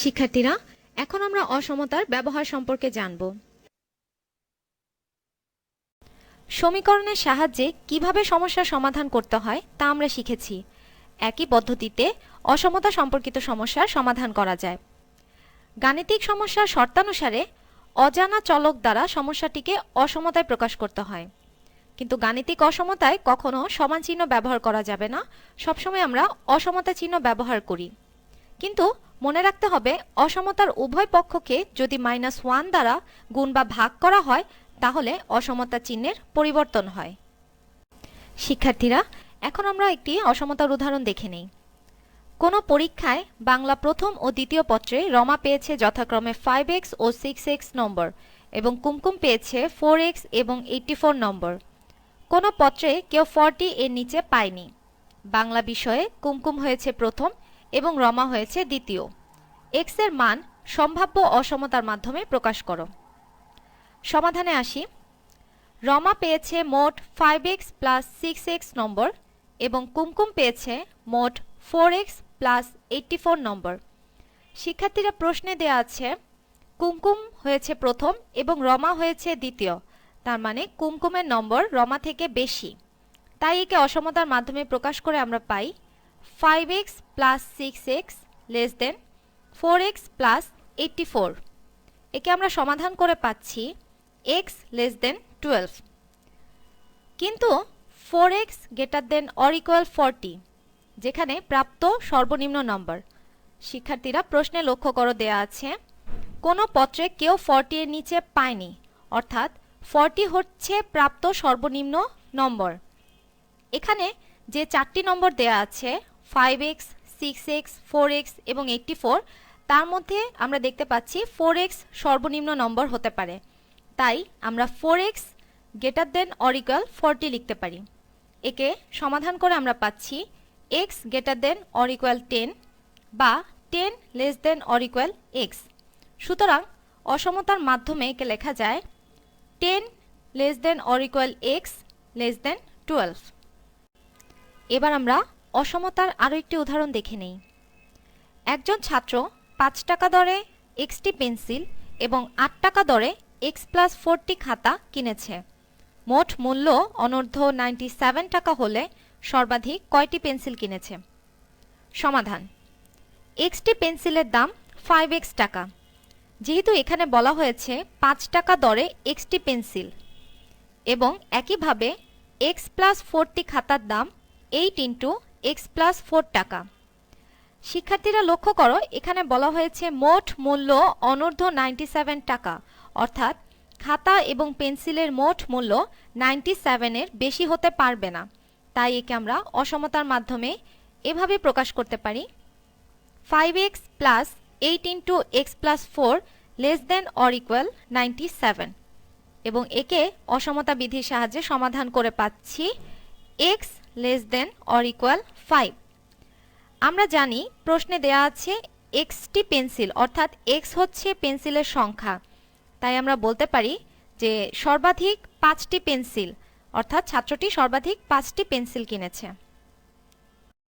শিক্ষার্থীরা, এখন আমরা অসমতার ব্যবহার সম্পর্কে জানব। সমীকরণের সাহায্যে কীভাবে সমস্যার সমাধান করতে হয় তা আমরা শিখেছি। একই পদ্ধতিতে অসমতা সম্পর্কিত সমস্যার সমাধান করা যায়। গাণিতিক সমস্যার শর্তানুসারে অজানা চলক দ্বারা সমস্যাটিকে অসমতায় প্রকাশ করতে হয়। কিন্তু গাণিতিক অসমতায় কখনো সমান চিহ্ন ব্যবহার করা যাবে না। সবসময় আমরা অসমতা চিহ্ন ব্যবহার করি। কিন্তু মনে রাখতে হবে, অসমতার উভয় পক্ষকে যদি মাইনাস ওয়ান দ্বারা গুণ বা ভাগ করা হয়, তাহলে অসমতা চিহ্নের পরিবর্তন হয়। শিক্ষার্থীরা, এখন আমরা একটি অসমতার উদাহরণ দেখে নেই। কোনো পরীক্ষায় বাংলা প্রথম ও দ্বিতীয় পত্রে রমা পেয়েছে যথাক্রমে ফাইভ এক্স ও সিক্স এক্স নম্বর এবং কুমকুম পেয়েছে ফোর এক্স এবং এইটটি ফোর নম্বর। কোনো পত্রে কেউ ফর্টি এর নিচে পায়নি। বাংলা বিষয়ে কুমকুম হয়েছে প্রথম এবং রমা হয়েছে দ্বিতীয়। এক্সের মান সম্ভাব্য অসমতার মাধ্যমে প্রকাশ করো। সমাধানে আসি। রমা পেয়েছে মোট five x plus six x number এবং কুমকুম পেয়েছে মোট four x plus eighty four number. শিক্ষার্থীরা প্রশ্নে দেয়া আছে, কুমকুম হয়েছে প্রথম এবং রমা হয়েছে দ্বিতীয়। তার মানে কুমকুমের নম্বর রমা থেকে বেশি। তাই একে অসমতার মাধ্যমে প্রকাশ করে আমরা পাই five x plus six x less than four x plus eighty four একে আমরা সমাধান করে পাচ্ছি এক্স লেস দেন টুয়েলভ কিন্তু four x greater than or equal forty যেখানে প্রাপ্ত সর্বনিম্ন নম্বর শিক্ষার্থীরা প্রশ্নে লক্ষ্য করো, দেয়া আছে, কোনো পত্রে কেউ ফর্টি এর নিচে পায়নি, অর্থাৎ ফর্টি হচ্ছে প্রাপ্ত সর্বনিম্ন নম্বর এখানে যে চারটি নম্বর দেয়া আছে five x six x four x এবং এইটটি ফোর তার মধ্যে আমরা দেখতে পাচ্ছি ফোর এক্স সর্বনিম্ন নম্বর হতে পারে। তাই আমরা four x greater than or equal forty লিখতে পারি। একে সমাধান করে আমরা পাচ্ছি x greater than or equal ten বা ten less than or equal x সুতরাং অসমতার মাধ্যমে একে লেখা যায় ten less than or equal x less than twelve এবার আমরা অসমতার আরও একটি উদাহরণ দেখে নেই। একজন ছাত্র পাঁচ টাকা দরে এক্সটি পেন্সিল এবং আট টাকা দরে এক্স প্লাস ফোরটি খাতা কিনেছে। মোট মূল্য অনূর্ধ্ব নাইনটি সেভেন টাকা হলে সর্বাধিক কয়টি পেন্সিল কিনেছে? সমাধান। এক্সটি পেন্সিলের দাম ফাইভ এক্স টাকা। যেহেতু এখানে বলা হয়েছে পাঁচ টাকা দরে এক্সটি পেন্সিল এবং একইভাবে এক্স প্লাস ফোরটি খাতার দাম eight into x plus four টাকা। শিক্ষার্থীরা লক্ষ্য করো, এখানে বলা হয়েছে মোট মূল্য অনূর্ধ্ব নাইনটি সেভেন টাকা। অর্থাৎ খাতা এবং পেন্সিলের মোট মূল্য নাইনটি সেভেনের বেশি হতে পারবে না। তাই একে আমরা অসমতার মাধ্যমে এভাবে প্রকাশ করতে পারি। Five x plus eight into x plus four less than or equal ninety seven. এবং একে অসমতা বিধির সাহায্যে সমাধান করে পাচ্ছি x less than or equal five আমরা জানি প্রশ্নে দেয়া আছে এক্সটি পেন্সিল অর্থাৎ এক্স হচ্ছে পেন্সিলের সংখ্যা। তাই আমরা বলতে পারি যে সর্বাধিক পাঁচটি পেন্সিল অর্থাৎ ছাত্রটি সর্বাধিক পাঁচটি পেন্সিল কিনেছে।